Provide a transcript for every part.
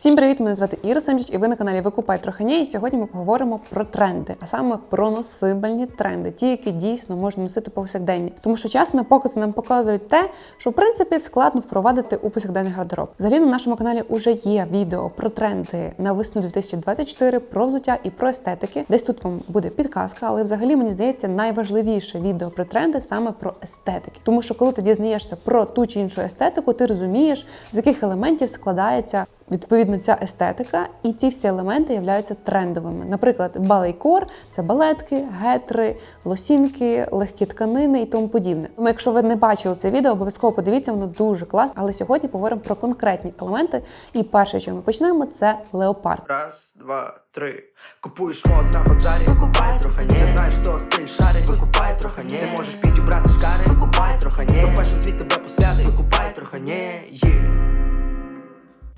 Всім привіт! Мене звати Іра Семчич, і ви на каналі Викупай Трохані. І сьогодні ми поговоримо про тренди, а саме про носибельні тренди, ті, які дійсно можна носити повсякденні. Тому що часу на покази нам показують те, що в принципі складно впровадити у повсякденний гардероб. Взагалі на нашому каналі вже є відео про тренди на весну 2024, про взуття і про естетики. Десь тут вам буде підказка, але взагалі мені здається найважливіше відео про тренди саме про естетики. Тому що коли ти дізнаєшся про ту чи іншу естетику, ти розумієш, з яких елементів складається відповідно ця естетика, і ці всі елементи являються трендовими. Наприклад, балейкор це балетки, гетри, лосінки, легкі тканини і тому подібне. Тому, якщо ви не бачили це відео, обов'язково подивіться, воно дуже класне. Але сьогодні поговоримо про конкретні елементи. І перше, що ми почнемо, це леопард. Раз, два, три. Купуєш мод на базарі, викупай трохи не знаєш, хто стиль шарить, викупай трохи не можеш підібрати шкари, викупай трохи не фешн світ тебе посвятить, викупай трохи не є.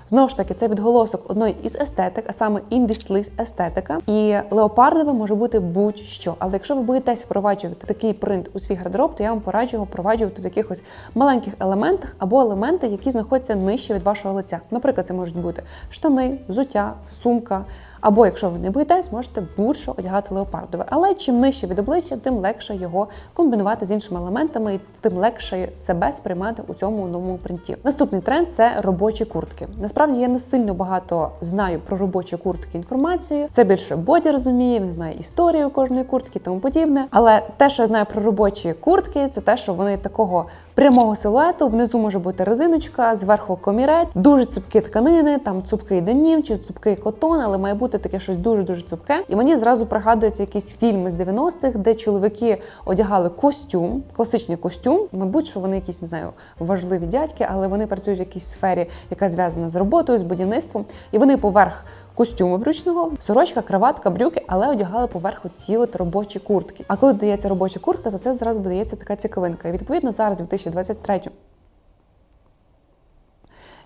Знову ж таки, це відголосок одної із естетик, а саме індісліз естетика. І леопардове може бути будь-що. Але якщо ви боїтесь впроваджувати такий принт у свій гардероб, то я вам пораджу його впроваджувати в якихось маленьких елементах або елементи, які знаходяться нижче від вашого лиця. Наприклад, це можуть бути штани, взуття, сумка. Або якщо ви не боїтесь, можете будь-що одягати леопардове. Але чим нижче від обличчя, тим легше його комбінувати з іншими елементами, і тим легше себе сприймати у цьому новому принті. Наступний тренд це робочі куртки. Насправді я не сильно багато знаю про робочі куртки інформацію. Це більше боді розуміє, він знає історію кожної куртки і тому подібне. Але те, що я знаю про робочі куртки, це те, що вони такого прямого силуету. Внизу може бути резиночка, зверху комірець, дуже цупкі тканини, там цупкий денім чи цупкий котон, але має бути таке щось дуже дуже цупке. І мені зразу пригадуються якісь фільми з 90-х, де чоловіки одягали костюм, класичний костюм. Мабуть, що вони якісь не знаю важливі дядьки, але вони працюють в якійсь сфері, яка зв'язана з роботою, з будівництвом, і вони поверх. Костюму брючного, сорочка, краватка, брюки, але одягали поверху ці от робочі куртки. А коли додається робоча куртка, то це зразу додається така цікавинка. І відповідно зараз, 2023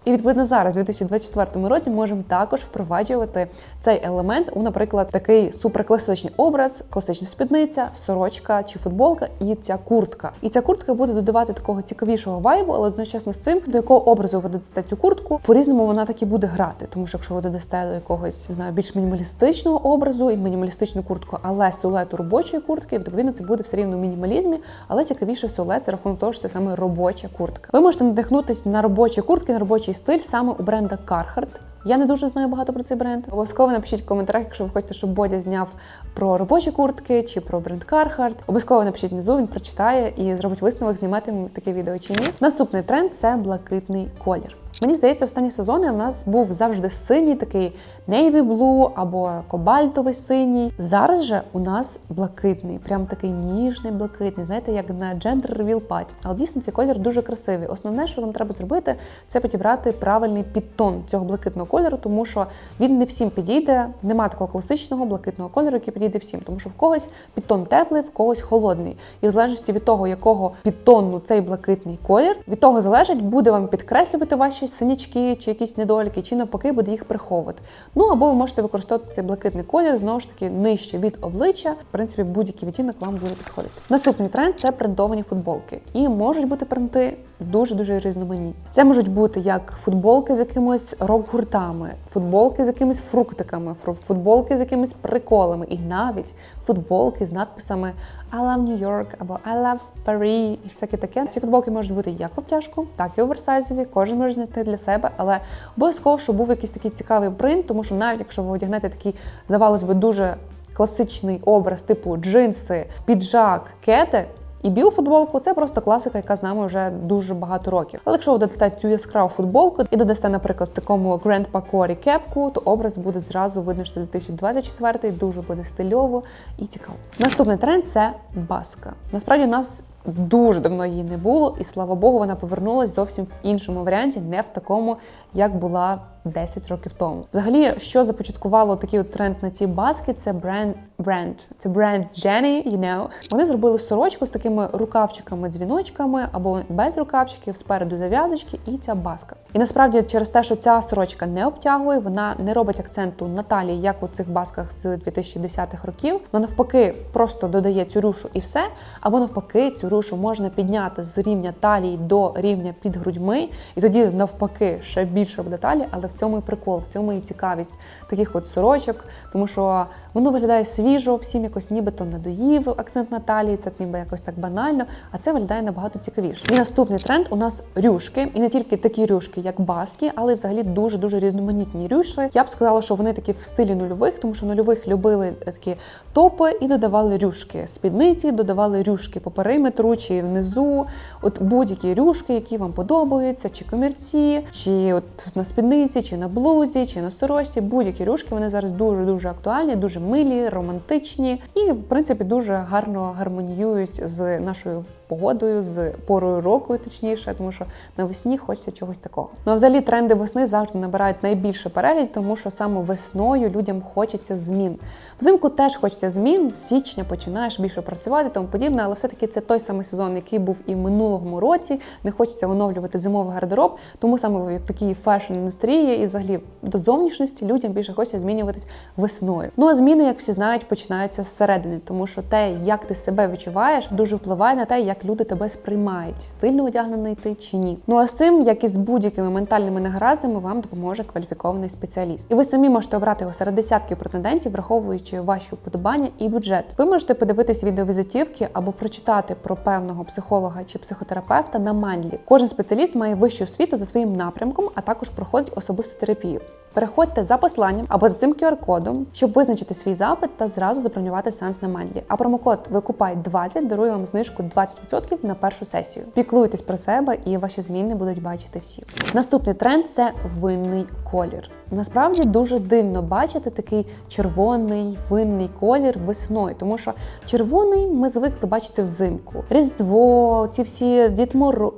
і відповідно зараз, у 2024 році, можемо також впроваджувати цей елемент у, наприклад, такий суперкласичний образ, класична спідниця, сорочка чи футболка, і ця куртка. І ця куртка буде додавати такого цікавішого вайбу, але одночасно з цим, до якого образу ви додасте цю куртку, по-різному вона так і буде грати. Тому що якщо ви додасте до якогось не знаю, більш мінімалістичного образу і мінімалістичну куртку, але силуету робочої куртки, відповідно, це буде все рівно в мінімалізмі, але цікавіший силует за рахунок того, що це саме робоча куртка. Ви можете надихнутись на робочі куртки, на робочий стиль саме у бренда Carhartt. Я не дуже знаю багато про цей бренд. Обов'язково напишіть в коментарях, якщо ви хочете, щоб Бодя зняв про робочі куртки чи про бренд Carhartt. Обов'язково напишіть внизу, він прочитає і зробить висновок, знімати таке відео чи ні. Наступний тренд це блакитний колір. Мені здається, останні сезони в нас був завжди синій, такий navy blue або кобальтовий синій. Зараз же у нас блакитний, прям такий ніжний блакитний, знаєте, як на gender reveal party. Але дійсно цей колір дуже красивий. Основне, що вам треба зробити, це підібрати правильний підтон цього блакитного кольору, тому що він не всім підійде. Нема такого класичного блакитного кольору, який підійде всім, тому що в когось підтон теплий, в когось холодний. І в залежності від того, якого підтону цей блакитний колір, від того залежить, буде вам підкреслювати ваші синячки чи якісь недоліки, чи навпаки буде їх приховувати. Ну або ви можете використовувати цей блакитний колір знову ж таки нижче від обличчя. В принципі, будь-який відтінок вам буде підходити. Наступний тренд це принтовані футболки. І можуть бути принти дуже дуже різноманітні. Це можуть бути як футболки з якимось рок-гуртами, футболки з якимись фруктиками, фру- футболки з якимись приколами, і навіть футболки з надписами I love New York або I love Paris і всяке таке. Ці футболки можуть бути як в обтяжку, так і оверсайзові. Кожен може знайти для себе, але обов'язково, щоб був якийсь такий цікавий принт, тому що навіть якщо ви одягнете такий, здавалось би, дуже класичний образ, типу джинси, піджак, кети. І білу футболку це просто класика, яка з нами вже дуже багато років. Але якщо ви додасте цю яскраву футболку і додасте, наприклад, такому Grand Pacori кепку, то образ буде зразу видно, що 2024 дуже буде стильово і цікаво. Наступний тренд це баска. Насправді у нас дуже давно її не було, і слава Богу, вона повернулась зовсім в іншому варіанті, не в такому, як була 10 років тому. Взагалі, що започаткувало такий от тренд на ці баски, це бренд бренд. Це бренд Jenny, you know. Вони зробили сорочку з такими рукавчиками, дзвіночками або без рукавчиків, спереду зав'язочки і ця баска. І насправді через те, що ця сорочка не обтягує, вона не робить акценту на талії, як у цих басках з 2010-х років. Вона навпаки просто додає цю рушу і все, або навпаки, цю рушу що можна підняти з рівня талії до рівня під грудьми, і тоді навпаки ще більше буде талія, але в цьому і прикол, в цьому і цікавість таких от сорочок, тому що воно виглядає свіжо, всім якось нібито надоїв акцент на талії, це ніби якось так банально, а це виглядає набагато цікавіше. І наступний тренд у нас рюшки, і не тільки такі рюшки, як баски, але й взагалі дуже дуже різноманітні рюші. Я б сказала, що вони такі в стилі нульових, тому що нульових любили такі топи і додавали рюшки. Спідниці додавали рюшки по периметру чи внизу. От будь-які рюшки, які вам подобаються, чи комірці, чи от на спідниці, чи на блузі, чи на сорочці. Будь-які рюшки вони зараз дуже дуже актуальні, дуже милі, романтичні і в принципі дуже гарно гармоніюють з нашою погодою, з порою року, точніше, тому що навесні хочеться чогось такого. Ну а взагалі тренди весни завжди набирають найбільше перегляд, тому що саме весною людям хочеться змін. Взимку теж хочеться змін. З січня починаєш більше працювати, тому подібне, але все-таки це той самий сезон, який був і в минулому році. Не хочеться оновлювати зимовий гардероб, тому саме в такій фешн індустрії і взагалі до зовнішності людям більше хочеться змінюватись весною. Ну а зміни, як всі знають, починаються зсередини, тому що те, як ти себе відчуваєш, дуже впливає на те, як люди тебе сприймають, стильно одягнений ти чи ні. Ну а з цим, як і з будь-якими ментальними негараздами, вам допоможе кваліфікований спеціаліст. І ви самі можете обрати його серед десятків претендентів, враховуючи ваші вподобання і бюджет. Ви можете подивитись відеовізитівки або прочитати про певного психолога чи психотерапевта на мандлі. Кожен спеціаліст має вищу освіту за своїм напрямком, а також проходить особисту терапію. Переходьте за посиланням або за цим QR-кодом, щоб визначити свій запит та зразу забронювати сеанс на мандлі. А промокод викупай 20 дарує вам знижку 20% на першу сесію. Піклуйтесь про себе і ваші зміни будуть бачити всі. Наступний тренд це винний колір. Насправді дуже дивно бачити такий червоний винний колір весною, тому що червоний ми звикли бачити взимку. Різдво, ці всі Дід Моро...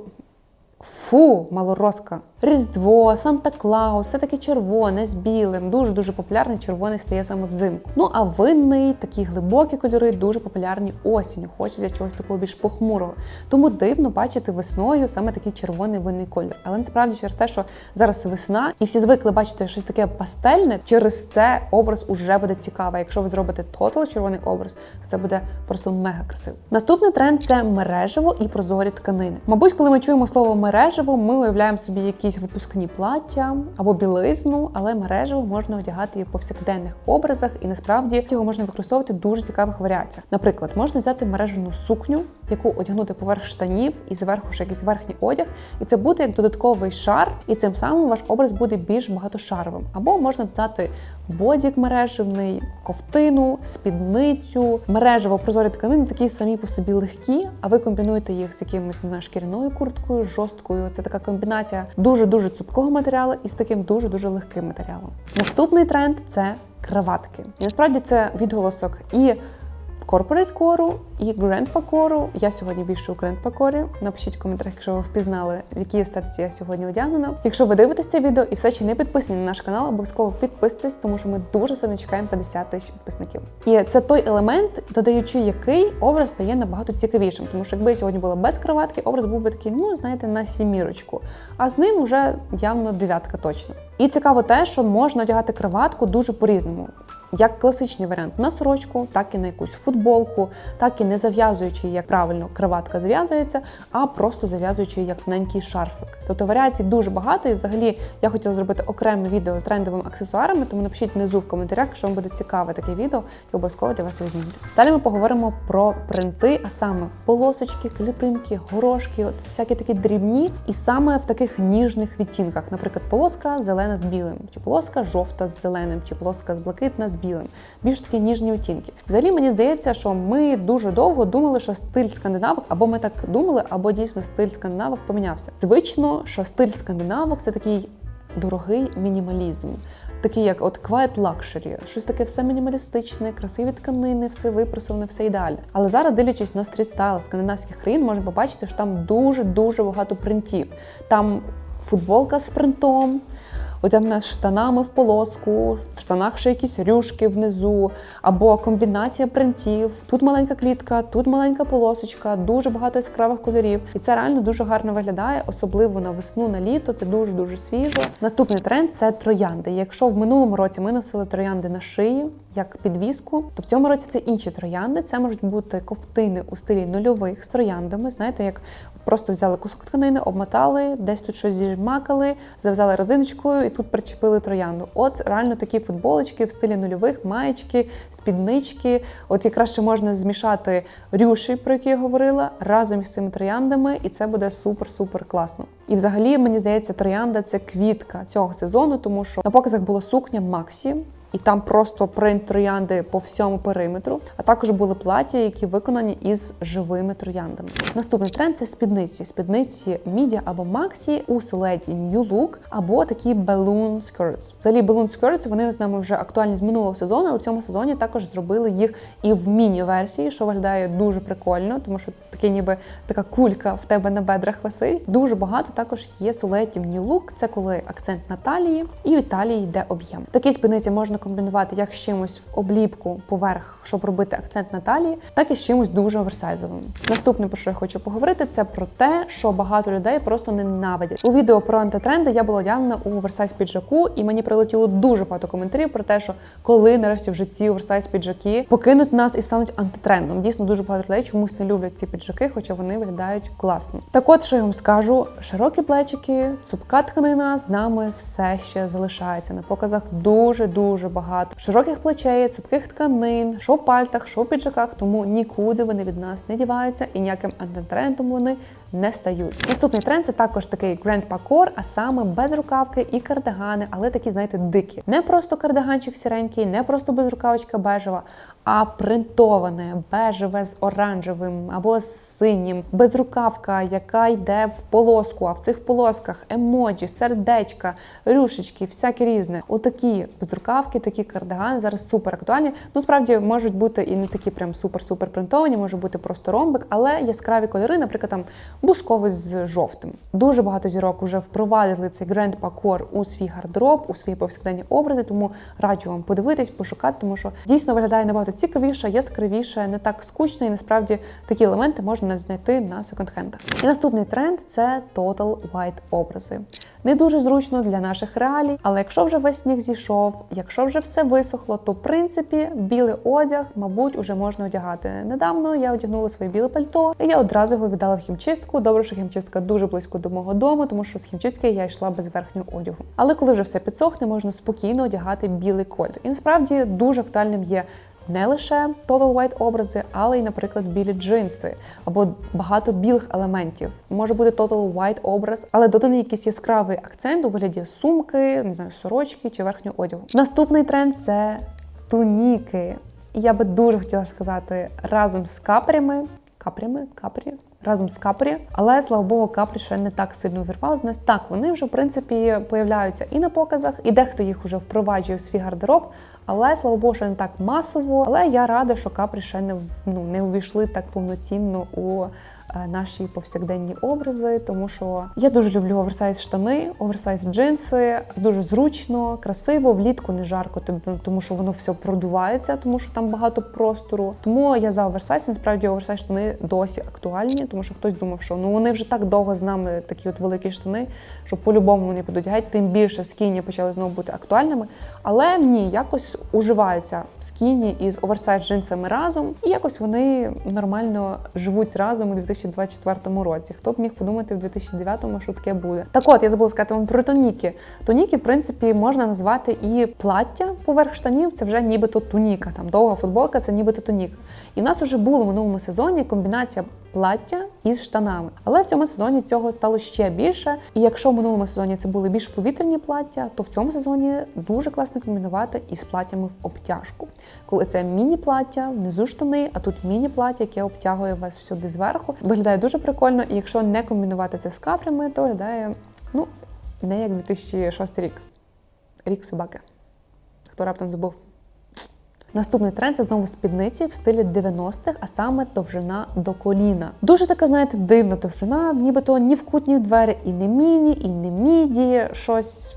Фу, малорозка. Різдво, Санта Клаус, все таке червоне з білим. Дуже дуже популярний червоний стає саме взимку. Ну а винний, такі глибокі кольори, дуже популярні осінню. Хочеться чогось такого більш похмурого. Тому дивно бачити весною саме такий червоний винний колір. Але насправді через те, що зараз весна, і всі звикли бачити щось таке пастельне, через це образ уже буде цікавий. Якщо ви зробите тотал червоний образ, то це буде просто мега красиво. Наступний тренд це мережево і прозорі тканини. Мабуть, коли ми чуємо слово мережево, ми уявляємо собі якісь випускні плаття або білизну, але мережево можна одягати і в повсякденних образах, і насправді його можна використовувати в дуже цікавих варіаціях. Наприклад, можна взяти мережену сукню, яку одягнути поверх штанів і зверху ще якийсь верхній одяг, і це буде як додатковий шар, і цим самим ваш образ буде більш багатошаровим. Або можна додати бодік мережевний, ковтину, спідницю, мережево прозорі тканини такі самі по собі легкі, а ви комбінуєте їх з якимось не знаю, шкіряною курткою, жорсткою. Це така комбінація дуже дуже цупкого матеріалу і з таким дуже дуже легким матеріалом. Наступний тренд це краватки. І насправді це відголосок і Corporate кору і Grandpa кору. Я сьогодні більше у Grandpa корі. Напишіть в коментарях, якщо ви впізнали, в якій естетиці я сьогодні одягнена. Якщо ви дивитесь це відео і все ще не підписані на наш канал, обов'язково підписуйтесь, тому що ми дуже сильно чекаємо 50 тисяч підписників. І це той елемент, додаючи який образ стає набагато цікавішим. Тому що якби я сьогодні була без краватки, образ був би такий, ну знаєте, на сімірочку. А з ним вже явно дев'ятка точно. І цікаво те, що можна одягати краватку дуже по-різному як класичний варіант на сорочку, так і на якусь футболку, так і не зав'язуючи, як правильно краватка зав'язується, а просто зав'язуючи як тоненький шарфик. Тобто варіацій дуже багато, і взагалі я хотіла зробити окреме відео з трендовими аксесуарами, тому напишіть внизу в коментарях, якщо вам буде цікаве таке відео, і обов'язково для вас його знімлю. Далі ми поговоримо про принти, а саме полосочки, клітинки, горошки, от всякі такі дрібні, і саме в таких ніжних відтінках, наприклад, полоска зелена з білим, чи полоска жовта з зеленим, чи полоска з блакитна з білим. Більш такі ніжні відтінки. Взагалі мені здається, що ми дуже довго думали, що стиль скандинавок, або ми так думали, або дійсно стиль скандинавок помінявся. Звично, що стиль скандинавок це такий дорогий мінімалізм. Такий, як от quiet luxury, щось таке все мінімалістичне, красиві тканини, все випросоване, все ідеальне. Але зараз, дивлячись на стрітстайл скандинавських країн, можна побачити, що там дуже дуже багато принтів. Там футболка з принтом, одягнена з штанами в полоску, в штанах ще якісь рюшки внизу, або комбінація принтів. Тут маленька клітка, тут маленька полосочка, дуже багато яскравих кольорів. І це реально дуже гарно виглядає, особливо на весну, на літо. Це дуже дуже свіжо. Наступний тренд це троянди. Якщо в минулому році ми носили троянди на шиї як підвіску, то в цьому році це інші троянди. Це можуть бути ковтини у стилі нульових з трояндами. Знаєте, як просто взяли кусок тканини, обмотали, десь тут щось зіжмакали, зав'язали резиночкою і тут причепили троянду. От реально такі футболочки в стилі нульових, маєчки, спіднички. От якраз ще можна змішати рюші, про які я говорила, разом із цими трояндами, і це буде супер-супер класно. І взагалі мені здається, троянда це квітка цього сезону, тому що на показах була сукня Максі. І там просто принт троянди по всьому периметру, а також були плаття, які виконані із живими трояндами. Наступний тренд це спідниці. Спідниці міді або максі у силуеті New Look, або такі balloon skirts. Взагалі balloon skirts, вони з нами вже актуальні з минулого сезону, але в цьому сезоні також зробили їх і в міні-версії, що виглядає дуже прикольно, тому що таке ніби така кулька в тебе на бедрах висить. Дуже багато також є силуетів New Look. Це коли акцент на талії, і від талії йде об'єм. Такі спідниці можна комбінувати як з чимось в обліпку поверх, щоб робити акцент на талії, так і з чимось дуже оверсайзовим. Наступне, про що я хочу поговорити, це про те, що багато людей просто ненавидять. У відео про антитренди я була одягнена у оверсайз піджаку, і мені прилетіло дуже багато коментарів про те, що коли нарешті в житті оверсайз піджаки покинуть нас і стануть антитрендом. Дійсно, дуже багато людей чомусь не люблять ці піджаки, хоча вони виглядають класно. Так от, що я вам скажу: широкі плечики, цупка тканина з нами все ще залишається на показах дуже дуже багато. Широких плечей, цупких тканин, що в пальтах, що в піджаках, тому нікуди вони від нас не діваються і ніяким антитрендом вони не стають. Наступний тренд це також такий Grand Pacor, а саме без рукавки і кардигани, але такі, знаєте, дикі. Не просто кардиганчик сіренький, не просто безрукавочка бежева, а принтоване, бежеве з оранжевим або з синім, безрукавка, яка йде в полоску, а в цих полосках емоджі, сердечка, рюшечки, всяке різне. Отакі безрукавки, такі кардигани зараз супер актуальні. Ну, справді можуть бути і не такі прям супер-супер принтовані, може бути просто ромбик, але яскраві кольори, наприклад, там бусковий з жовтим. Дуже багато зірок вже впровадили цей гренд пакор у свій гардероб, у свої повсякденні образи. Тому раджу вам подивитись, пошукати, тому що дійсно виглядає набагато цікавіше, яскравіше, не так скучно, і насправді такі елементи можна знайти на секонд-хендах. І наступний тренд це Total White образи. Не дуже зручно для наших реалій, але якщо вже весь сніг зійшов, якщо вже все висохло, то в принципі білий одяг, мабуть, уже можна одягати. Недавно я одягнула своє біле пальто, і я одразу його віддала в хімчистку. Добре, що хімчистка дуже близько до мого дому, тому що з хімчистки я йшла без верхнього одягу. Але коли вже все підсохне, можна спокійно одягати білий колір. І насправді дуже актуальним є. Не лише Total White образи, але й, наприклад, білі джинси або багато білих елементів. Може бути Total White образ, але доданий якийсь яскравий акцент у вигляді сумки, не знаю, сорочки чи верхнього одягу. Наступний тренд це туніки. І я би дуже хотіла сказати разом з капрями, капрями, капрі. Разом з капрі, але слава Богу, капрі ще не так сильно увірвали з нас. Так, вони вже в принципі появляються і на показах, і дехто їх вже впроваджує в свій гардероб. Але слава Богу, що не так масово. Але я рада, що капрі ще не ну, не увійшли так повноцінно у наші повсякденні образи, тому що я дуже люблю оверсайз штани, оверсайз джинси, дуже зручно, красиво, влітку не жарко, тому що воно все продувається, тому що там багато простору. Тому я за оверсайз. Насправді оверсайз штани досі актуальні, тому що хтось думав, що ну вони вже так довго з нами такі от великі штани, що по-любому вони будуть геть, тим більше скіні почали знову бути актуальними. Але ні, якось уживаються скіні із оверсайз джинсами разом, і якось вони нормально живуть разом у 2024 році. Хто б міг подумати в 2009-му, що таке буде? Так от я забула сказати вам про тоніки. Тоніки, в принципі, можна назвати і плаття поверх штанів. Це вже нібито туніка. Там довга футболка, це нібито тоніка. І в нас вже було в минулому сезоні комбінація плаття із штанами. Але в цьому сезоні цього стало ще більше. І якщо в минулому сезоні це були більш повітряні плаття, то в цьому сезоні дуже класно комбінувати із платтями в обтяжку. Коли це міні-плаття, внизу штани, а тут міні-плаття, яке обтягує вас всюди зверху. Виглядає дуже прикольно, і якщо не комбінувати це з капрями, то виглядає ну не як 2006 рік. Рік собаки. Хто раптом забув? Наступний тренд це знову спідниці в стилі 90-х, а саме довжина до коліна. Дуже така, знаєте, дивна довжина, нібито ні в кут, ні в двері, і не міні, і не міді, щось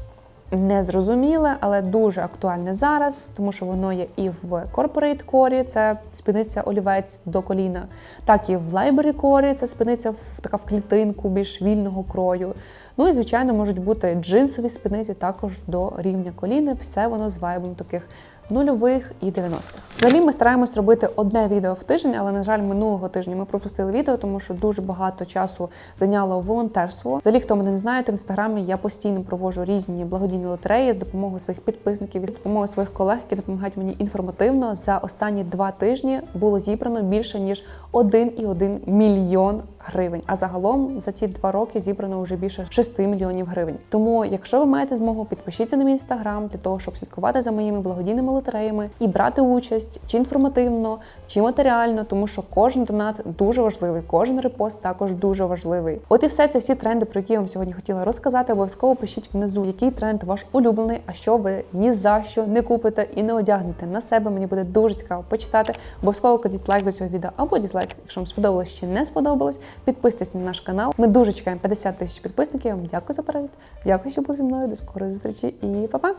незрозуміле, але дуже актуальне зараз, тому що воно є і в Corporate Core, це спідниця олівець до коліна, так і в Library Core, це спідниця в така в клітинку більш вільного крою. Ну і звичайно можуть бути джинсові спідниці також до рівня коліни. Все воно з вайбом таких нульових і 90-х. Взагалі ми стараємось робити одне відео в тиждень, але на жаль, минулого тижня ми пропустили відео, тому що дуже багато часу зайняло волонтерство. Взагалі, хто мене не знає, то в інстаграмі я постійно проводжу різні благодійні лотереї з допомогою своїх підписників і з допомогою своїх колег, які допомагають мені інформативно. За останні два тижні було зібрано більше ніж 1,1 мільйон гривень. А загалом за ці два роки зібрано вже більше 6 мільйонів гривень. Тому, якщо ви маєте змогу, підпишіться на мій інстаграм для того, щоб слідкувати за моїми благодійними лотереями і брати участь чи інформативно, чи матеріально, тому що кожен донат дуже важливий, кожен репост також дуже важливий. От і все це всі тренди, про які я вам сьогодні хотіла розказати. Обов'язково пишіть внизу, який тренд ваш улюблений, а що ви ні за що не купите і не одягнете на себе. Мені буде дуже цікаво почитати. Обов'язково кладіть лайк до цього відео або дізлайк, якщо вам сподобалось чи не сподобалось. Підписуйтесь на наш канал. Ми дуже чекаємо 50 тисяч підписників. Я вам дякую за перегляд. Дякую, що були зі мною. До скорої зустрічі і па-па!